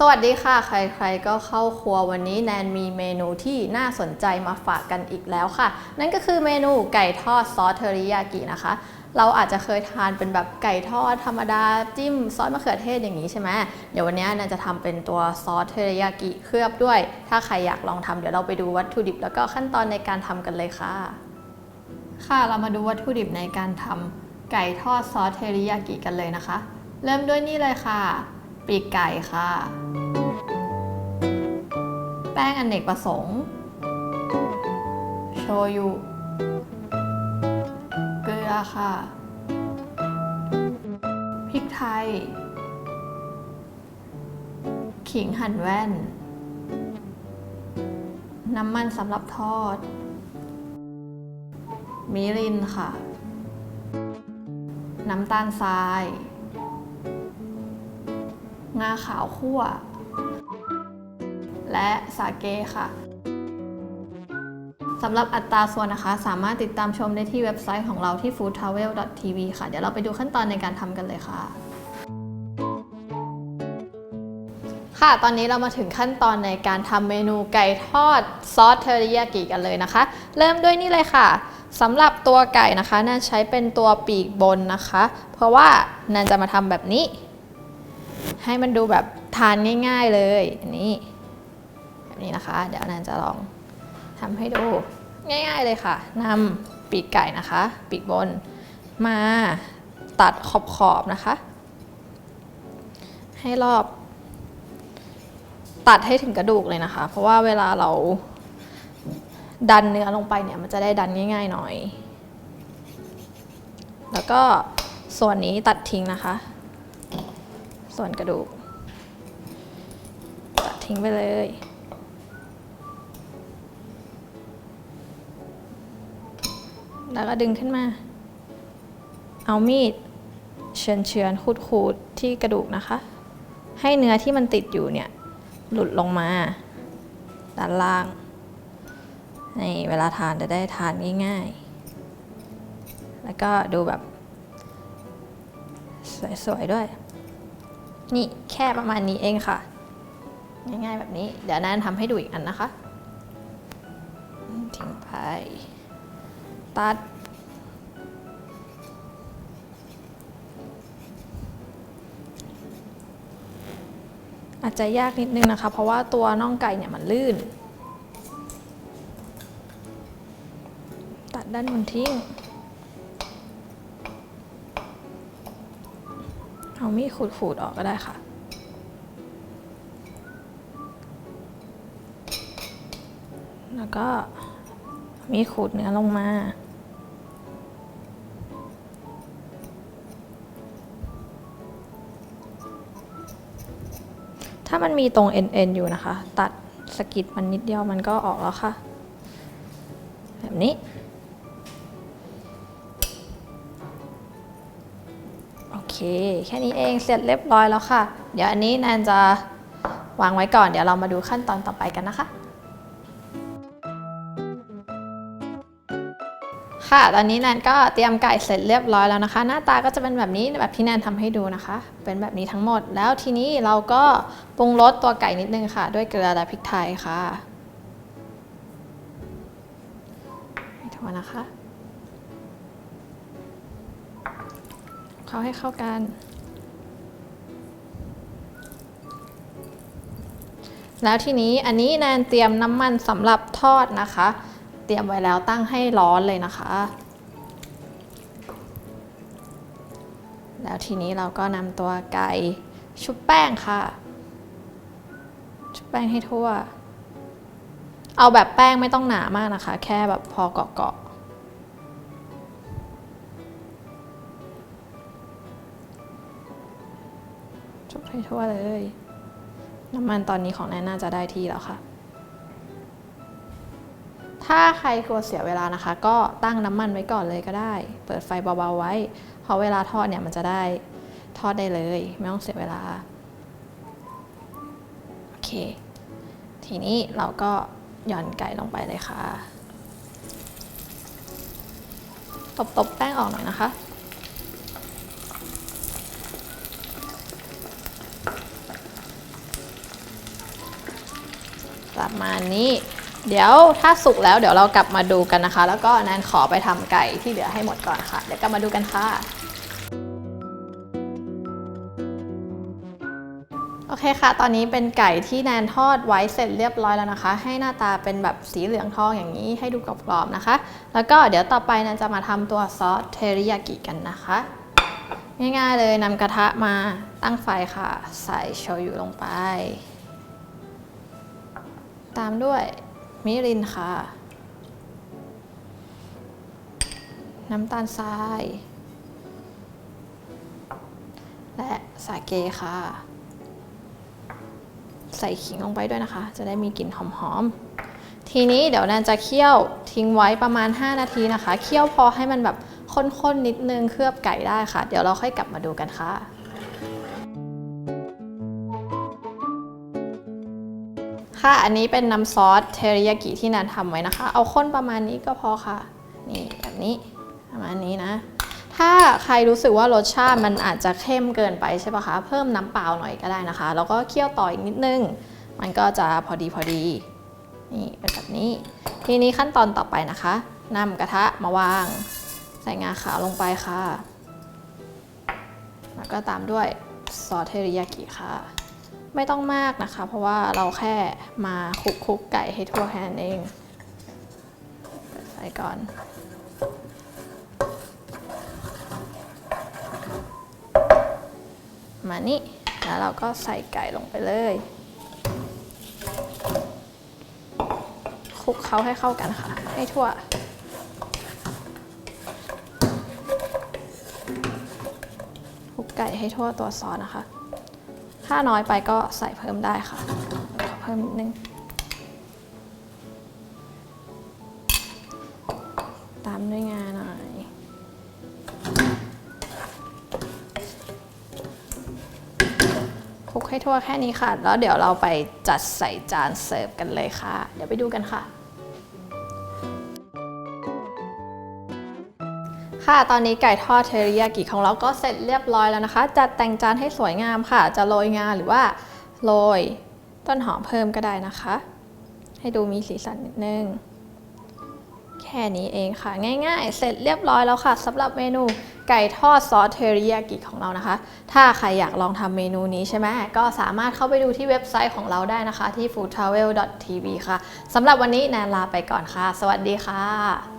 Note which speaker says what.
Speaker 1: สวัสดีค่ะ ใครๆก็เข้าครัววันนี้แนนมีเมนูที่น่าสนใจมาฝากกันอีกแล้วค่ะ นั่นก็คือเมนูไก่ทอดซอสเทอริยากินะคะ เราอาจจะเคยทานเป็นแบบไก่ทอดธรรมดาจิ้มซอสมะเขือเทศอย่างนี้ใช่ไหมเดี๋ยววันนี้แนนจะทำเป็นตัวซอสเทอริยากิเคลือบด้วย ถ้าใครอยากลองทำเดี๋ยวเราไปดูวัตถุดิบแล้วก็ขั้นตอนในการทำกันเลยค่ะ ค่ะเรามาดูวัตถุดิบในการทำไก่ทอดซอสเทอริยากิกันเลยนะคะ เริ่มด้วยนี่เลยค่ะ ปีกไก่ค่ะ แป้งอเนกประสงค์ โชยุ เกลือค่ะ พริกไทย ขิงหั่นแว่น น้ำมันสำหรับทอด มิรินค่ะ น้ำตาลทราย งาขาวคั่ว และสาเกค่ะสำหรับอัตราส่วนนะคะ สามารถติดตามชมได้ที่เว็บไซต์ของเราที่ foodtravel.tv ค่ะ เดี๋ยวเราไปดูขั้นตอนในการทำกันเลยค่ะ ค่ะ ตอนนี้เรามาถึงขั้นตอนในการทำเมนูไก่ทอดซอสเทอริยากิกันเลยนะคะ เริ่มด้วยนี่เลยค่ะสำหรับตัวไก่นะคะแนนใช้เป็นตัวปีกบนนะคะ เพราะว่าแนนจะมาทำแบบนี้ ให้มันดูแบบทานง่ายๆเลยอันนี้แบบนี้นะคะ เดี๋ยวแนนจะลองทำให้ดูง่าย ๆเลยค่ะนำปีกไก่นะคะ ปีกบนมาตัดขอบๆนะคะ ให้รอบ ตัดให้ถึงกระดูกเลยนะคะ เพราะว่าเวลาเราดันเนื้อลงไปเนี่ยมันจะได้ดันง่ายๆหน่อย แล้วก็ส่วนนี้ตัดทิ้งนะคะ ส่วนกระดูกตัดทิ้งไปเลยแล้วก็ดึงขึ้นมา เอามีดเฉือนเฉือนขูดขูดที่กระดูกนะคะ ให้เนื้อที่มันติดอยู่เนี่ย หลุดลงมาด้านล่างในเวลาทานจะได้ทานง่ายๆ แล้วก็ดูแบบ สวยๆด้วย นี่แค่ประมาณนี้เองค่ะ ง่ายๆแบบนี้ เดี๋ยวนั้นทำให้ดูอีกอันนะคะ ทิ้งไป ตัด อาจจะยากนิดนึงนะคะ เพราะว่าตัวน่องไก่เนี่ยมันลื่น ตัดด้านบนทิ้ง เอามีดขูดๆออกก็ได้ค่ะ แล้วก็มีดขูดเนื้อลงมาถ้ามันมีตรงเอ็นๆอยู่นะคะ ตัดสกิดมันนิดเดียวมันก็ออกแล้วค่ะ แบบนี้ เค แค่นี้เองเสร็จเรียบร้อยแล้วค่ะ เดี๋ยวอันนี้แนนจะวางไว้ก่อน เดี๋ยวเรามาดูขั้นตอนต่อไปกันนะคะ ค่ะ ตอนนี้แนนก็เตรียมไก่เสร็จเรียบร้อยแล้วนะคะ หน้าตาก็จะเป็นแบบนี้แบบที่แนนทำให้ดูนะคะ เป็นแบบนี้ทั้งหมด แล้วทีนี้เราก็ปรุงรสตัวไก่นิดนึงค่ะ ด้วยเกลือและพริกไทยค่ะให้ทั่วนะคะ เขาให้เข้ากัน แล้วทีนี้อันนี้แนนเตรียมน้ำมันสำหรับทอดนะคะ เตรียมไว้แล้วตั้งให้ร้อนเลยนะคะ แล้วทีนี้เราก็นำตัวไก่ชุบแป้งค่ะ ชุบแป้งให้ทั่ว เอาแบบแป้งไม่ต้องหนามากนะคะ แค่แบบพอเกาะๆ ให้ทั่วเลย น้ำมันตอนนี้ของแนนน่าจะได้ที่แล้วค่ะ ถ้าใครกลัวเสียเวลานะคะ ก็ตั้งน้ำมันไว้ก่อนเลยก็ได้ เปิดไฟเบาๆไว้ เพราะเวลาทอดเนี่ยมันจะได้ทอดได้เลย ไม่ต้องเสียเวลา โอเค ทีนี้เราก็หย่อนไก่ลงไปเลยค่ะ ตบๆแป้งออกหน่อยนะคะ ประมาณนี้ เดี๋ยวถ้าสุกแล้วเดี๋ยวเรากลับมาดูกันนะคะ แล้วก็แนนขอไปทำไก่ที่เหลือให้หมดก่อนค่ะ เดี๋ยวกลับมาดูกันค่ะโอเคค่ะ ตอนนี้เป็นไก่ที่แนนทอดไว้เสร็จเรียบร้อยแล้วนะคะ ให้หน้าตาเป็นแบบสีเหลืองทองอย่างนี้ให้ดูกรอบๆนะคะ แล้วก็เดี๋ยวต่อไปแนนจะมาทำตัวซอสเทริยากิกันนะคะ ง่ายๆเลยนำกระทะมาตั้งไฟค่ะ ใส่โชยุลงไป ตามด้วยมิรินค่ะ น้ำตาลทราย และสาเกค่ะ ใส่ขิงลงไปด้วยนะคะ จะได้มีกลิ่นหอมๆ ทีนี้เดี๋ยวแนนจะเคี่ยวทิ้งไว้ประมาณ 5 นาทีนะคะ เคี่ยวพอให้มันแบบข้นๆนิดนึงเคลือบไก่ได้ค่ะ เดี๋ยวเราค่อยกลับมาดูกันค่ะ ค่ะ อันนี้เป็นน้ำซอสเทริยากิที่แนนทำไว้นะคะ เอาข้นประมาณนี้ก็พอค่ะ นี่แบบนี้ประมาณนี้นะ ถ้าใครรู้สึกว่ารสชาติมันอาจจะเข้มเกินไปใช่ปะคะ เพิ่มน้ำเปล่าหน่อยก็ได้นะคะ แล้วก็เคี่ยวต่ออีกนิดนึง มันก็จะพอดีพอดี นี่เป็นแบบนี้ ทีนี้ขั้นตอนต่อไปนะคะนำกระทะมาวาง ใส่งาขาวลงไปค่ะ แล้วก็ตามด้วยซอสเทริยากิค่ะ ไม่ต้องมากนะคะ เพราะว่าเราแค่มาคลุกๆไก่ให้ทั่วแค่นั้นเองใส่ก่อนมานี่แล้วเราก็ใส่ไก่ลงไปเลยคลุกเขาให้เข้ากันค่ะ ให้ทั่ว คลุกไก่ให้ทั่วตัวซอสนะคะ ถ้าน้อยไปก็ใส่เพิ่มได้ค่ะเพิ่มนิดนึงตามด้วยงาหน่อยคลุกให้ทั่วแค่นี้ค่ะ แล้วเดี๋ยวเราไปจัดใส่จานเสิร์ฟกันเลยค่ะ เดี๋ยวไปดูกันค่ะ ค่ะ ตอนนี้ไก่ทอดเทริยากิของเราก็เสร็จเรียบร้อยแล้วนะคะ จัดแต่งจานให้สวยงามค่ะ จะโรยงาหรือว่าโรยต้นหอมเพิ่มก็ได้นะคะ ให้ดูมีสีสันนิดนึง แค่นี้เองค่ะ ง่ายๆ เสร็จเรียบร้อยแล้วค่ะสำหรับเมนูไก่ทอดซอสเทริยากิของเรานะคะ ถ้าใครอยากลองทำเมนูนี้ใช่ไหมก็สามารถเข้าไปดูที่เว็บไซต์ของเราได้นะคะที่ foodtravel.tv ค่ะสำหรับวันนี้แนนลาไปก่อนค่ะ สวัสดีค่ะ